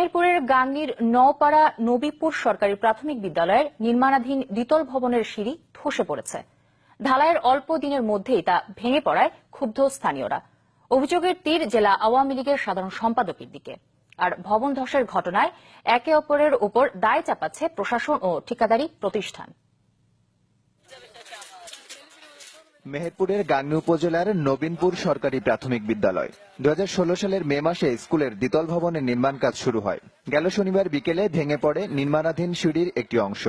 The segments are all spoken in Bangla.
মেহেরপুরের গাংনীর নওপাড়া নবীপুর সরকারি প্রাথমিক বিদ্যালয়ের নির্মাণাধীন দ্বিতল ভবনের সিঁড়ি ধসে পড়েছে। ঢালাইয়ের অল্প দিনের মধ্যেই তা ভেঙে পড়ায় ক্ষুব্ধ স্থানীয়রা। অভিযোগের তীর জেলা আওয়ামী লীগের সাধারণ সম্পাদকের দিকে। আর ভবন ধসের ঘটনায় একে অপরের উপর দায় চাপাচ্ছে প্রশাসন ও ঠিকাদারি প্রতিষ্ঠান। মেহেরপুরের গাংনী উপজেলার নবীনপুর সরকারি প্রাথমিক বিদ্যালয়। দু হাজার ষোলো সালের মে মাসে স্কুলের দ্বিতল ভবনের নির্মাণ কাজ শুরু হয়। গেল শনিবার বিকেলে ভেঙে পড়ে নির্মাণাধীন সিঁড়ির একটি অংশ।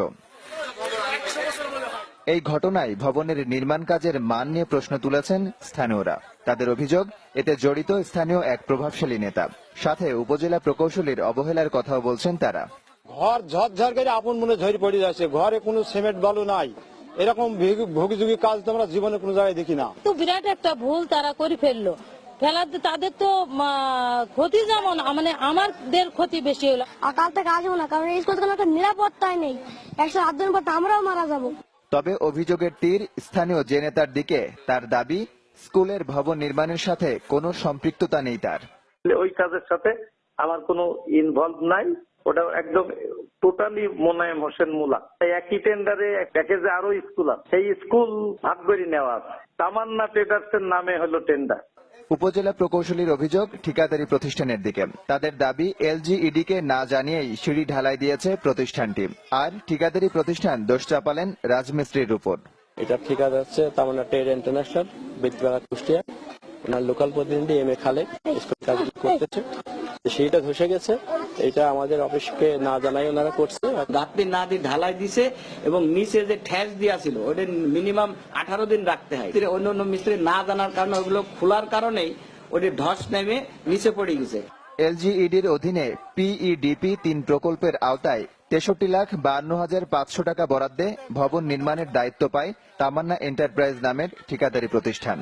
এই ঘটনায় ভবনের নির্মাণ কাজের মান নিয়ে প্রশ্ন তুলেছেন স্থানীয়রা। তাদের অভিযোগ, এতে জড়িত স্থানীয় এক প্রভাবশালী নেতা। সাথে উপজেলা প্রকৌশলীর অবহেলার কথাও বলছেন তারা। ঘর ঝরঝর করে আপন মনে ঝরে পড়ে যাচ্ছে। ঘরে কোনো সিমেন্ট বালু নাই। এরকম ভোগীযোগী কাজ তো আমরা জীবনে কোনো জায়গায় দেখি না। তো বিরাট একটা ভুল তারা করে ফেলল। ফেলার তাদের তো ক্ষতি যেমন মানে আমাদের ক্ষতি বেশি হলো। আর কাল থেকে আসব না কারণ স্কুল একটা নিরাপত্তাই নেই। একশো আট দিন পর আমরাও মারা যাব। তবে অভিযোগের তীর স্থানীয় যে নেতার দিকে তার দাবি স্কুলের ভবন নির্মাণের সাথে কোনো সম্পৃক্ততা নেই তার। ওই কাজের সাথে আমার কোনো ইনভলভ নাই। ওটা একদম টোটালি মোনায়েম হোসেন মুলা। একই টেন্ডারে প্যাকেজে আরও স্কুল আছে। সেই স্কুল ভাগ করে নেওয়া আছে। তামান্না ট্রেডার্স এর নামে হলো টেন্ডার উপজেলা প্রকৌশলীর অভিযোগ ঠিকাদারি প্রতিষ্ঠানের দিকে। তাদের দাবি এলজিইডি কে না জানিয়েই সিঁড়ি ঢালাই দিয়েছে প্রতিষ্ঠানটি। আর ঠিকাদারি প্রতিষ্ঠান দোষ চাপালেন রাজমিস্ত্রির উপর। এটা ঠিকাদার হচ্ছে তামান্না ট্রেড ইন্টারন্যাশনাল বেতবেলা কুষ্টিয়া। ওনার লোকাল প্রতিনিধি এম এ খালেক স্কুল কাজগুলো করতেছে। সেইটা ধসে গেছে। এটা আমাদের অফিসকে না জানাই ওনারা করছে। গাঁথনি না দিয়ে ঢালাই দিছে এবং নিচে যে ঠ্যাস দিয়া ছিল ওটা মিনিমাম আঠারো দিন রাখতে হয়। অন্য অন্য মিস্ত্রি না জানার কারণে ওগুলো খোলার কারণেই ওটি ধস নেমে নিচে পড়ে গেছে। এলজিইডির অধীনে পিইডিপি তিন প্রকল্পের আওতায় তেষট্টি লাখ বান্ন হাজার পাঁচশো টাকা বরাদ্দে ভবন নির্মাণের দায়িত্ব পায় তামান্না এন্টারপ্রাইজ নামের ঠিকাদারি প্রতিষ্ঠান।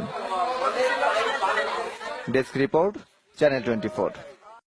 Desk report channel twenty